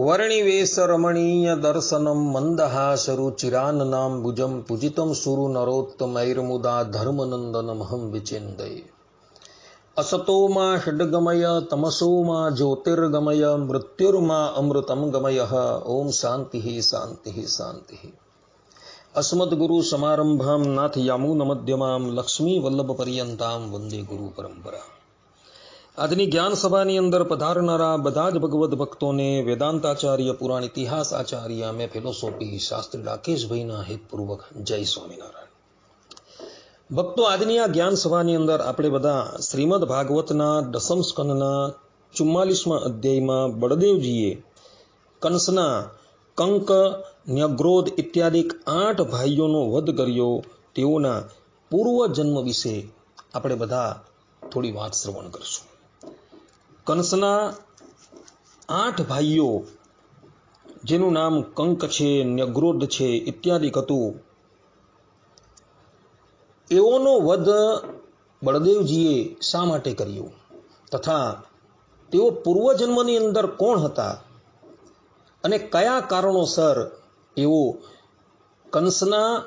વર્ણિવેશરમણીય દર્શનમ મંદહાસરુચિરાન્નામ ભુજમ પૂજિતમ સુરુ નરોત્તમૈર્મુદા ધર્મનંદનમહં વિચિંદય અસતોમાં ષડગમય તમસોમાં જ્યોતિર્ગમય મૃત્યુર્મા અમૃતમ ગમય ઓમ શાંતિ શાંતિ શાંતિ અસ્મદગુરુ સમારંભામ નાથ લક્ષ્મીવલ્લભ પર્યંતામ વંદે ગુરુ પરંપરા આજની જ્ઞાન સભાની અંદર પધારનારા બધા જ ભગવત ભક્તોને વેદાંતાચાર્ય, પુરાણ ઇતિહાસ આચાર્ય અમે ફિલોસોફી શાસ્ત્રી રાકેશભાઈના હિતપૂર્વક જય સ્વામિનારાયણ. ભક્તો, આજની આ જ્ઞાન સભાની અંદર આપણે બધા શ્રીમદ ભાગવતના દસમ સ્કંદના ચુમ્માલીસમાં અધ્યાયમાં બળદેવજીએ કંસના, કંક, ન્યગ્રોધ ઇત્યાદિ આઠ ભાઈઓનો વધ કર્યો. તેઓના પૂર્વજન્મ વિશે આપણે બધા થોડી વાત શ્રવણ કરશું. કંસના આઠ ભાઈઓ, જેનું નામ કંક છે, ન્યગ્રોધ છે, ઇત્યાદિ હતું એઓનો વધ બળદેવજીએ શા માટે કર્યો? તથા તેઓ પૂર્વજન્મની અંદર કોણ હતા? અને કયા કારણોસર એઓ કંસના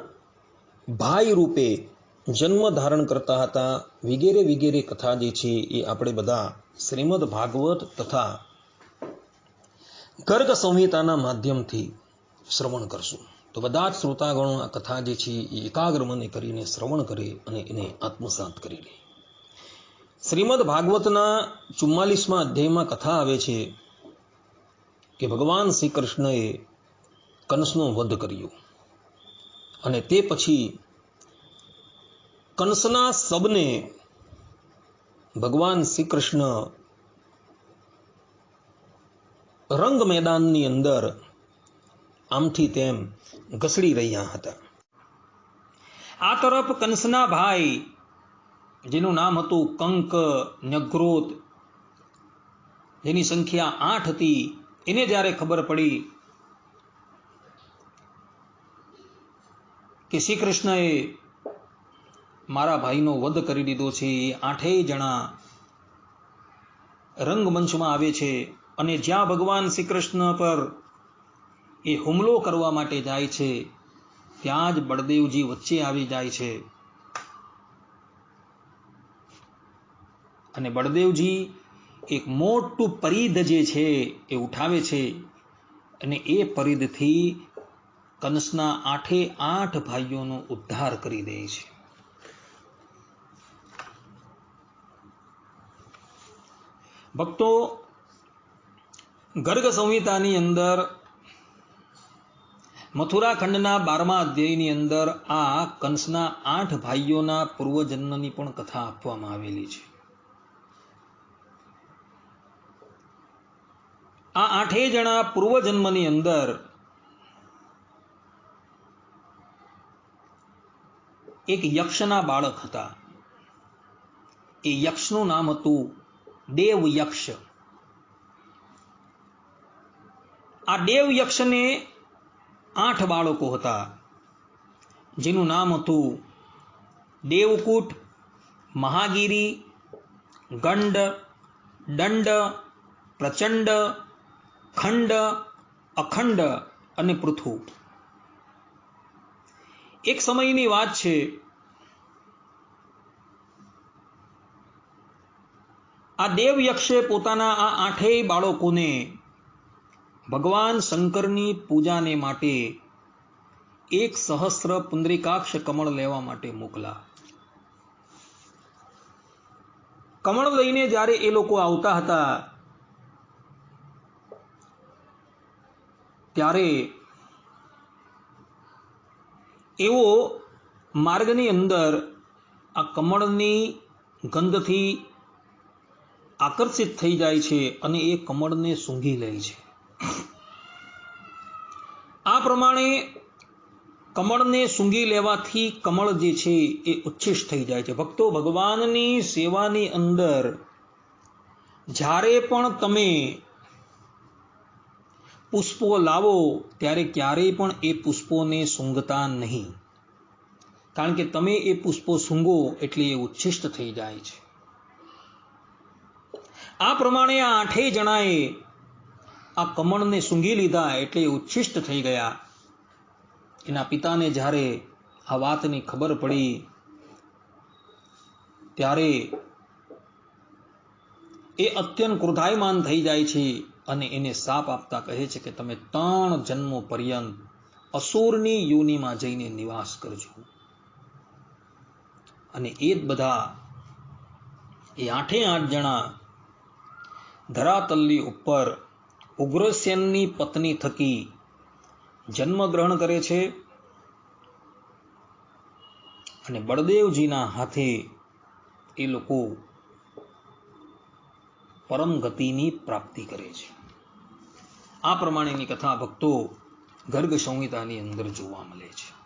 ભાઈ રૂપે જન્મ ધારણ કરતા હતા. વગેરે વગેરે કથા જે છે એ આપણે બધા શ્રીમદ ભાગવત તથા ગર્ગ સંહિતાના માધ્યમથી શ્રવણ કરશું. તો બધા જ શ્રોતાગણો આ કથા જે છે એ એકાગ્ર મને કરીને શ્રવણ કરે અને એને આત્મસાત કરી લે. શ્રીમદ ભાગવતના ચુમ્માલીસમાં અધ્યાયમાં કથા આવે છે કે ભગવાન શ્રી કૃષ્ણએ કંસનો વધ કર્યો. અને તે પછી કંસના સબને ભગવાન શ્રી કૃષ્ણ રંગ મેદાનની અંદર આમથી તેમ ઘસડી રહ્યા હતા. આ તરફ કંસના ભાઈ, જેનું નામ હતું કંક નગ્રોત જેની સંખ્યા આઠ હતી, એને જ્યારે ખબર પડી કે શ્રી કૃષ્ણએ મારા ભાઈનો વધ કરી દીધો છે. એ આઠેય જણા રંગમંચમાં આવે છે અને જ્યાં ભગવાન શ્રી કૃષ્ણ પર એ હુમલો કરવા માટે જાય છે, ત્યાં જ બળદેવજી વચ્ચે આવી જાય છે. અને બળદેવજી એક મોટું પરિધ જે છે એ ઉઠાવે છે અને એ પરિધથી કંસના આઠે આઠ ભાઈઓનો ઉદ્ધાર કરી દે છે. ભક્તો, ગર્ગ સંહિતાની અંદર મથુરાખંડના બારમા અધ્યાયની અંદર આ કંસના આઠ ભાઈઓના પૂર્વજન્મની પણ કથા આપવામાં આવેલી છે. આ આઠેય જણા પૂર્વજન્મની અંદર એક યક્ષના બાળક હતા. એ યક્ષનું નામ હતું દેવ યક્ષ. આ દેવ યક્ષને આઠ બાળકો હતા. જેનું નામ હતું દેવકૂટ, મહાગીરી, ગંડ, દંડ, પ્રચંડ, ખંડ, અખંડ અને પૃથુ એક સમયની વાત છે આ દેવયક્ષે પોતાના આ આઠેય બાળકોને ભગવાન શંકરની પૂજાને માટે એક સહસ્ત્ર પુંદ્રિકાક્ષ કમળ લેવા માટે મોકલા. કમળ લઈને જ્યારે એ લોકો આવતા હતા, ત્યારે એવો માર્ગની અંદર આ કમળની ગંધથી આકર્ષિત થઈ જાય છે અને એ કમળને સૂંઘી લે છે. આ પ્રમાણે કમળને સૂંઘી લેવાથી કમળ જે છે એ ઉચ્છિષ્ટ થઈ જાય છે. ભક્તો, ભગવાનની સેવાની અંદર જ્યારે પણ તમે પુષ્પો લાવો, ત્યારે ક્યારેય પણ એ પુષ્પોને સૂંઘતા નહીં. કારણ કે તમે એ પુષ્પો સૂંઘો એટલે એ ઉચ્છિષ્ટ થઈ જાય છે. આ પ્રમાણે આ આઠેય જણાએ આ કમળને સૂંઘી લીધા એટલે ઉચ્છિષ્ટ થઈ ગયા. એના પિતાને જ્યારે આ વાતની ખબર પડી, ત્યારે એ અત્યંત ક્રોધાયમાન થઈ જાય છે અને એને સાપ આપતા કહે છે કે તમે ત્રણ જન્મો પર્યંત અસુરની યોનિમાં જઈને નિવાસ કરજો. અને એ જ બધા, એ આઠે આઠ જણા ધરાતલ્લી ઉપર ઉગ્રસેનની પત્ની થકી જન્મ ગ્રહણ કરે છે અને બળદેવજીના હાથે એ લોકો પરમ ગતિની પ્રાપ્તિ કરે છે. આ પ્રમાણેની કથા ભક્તો ગર્ગ સંહિતાની અંદર જોવા મળે છે.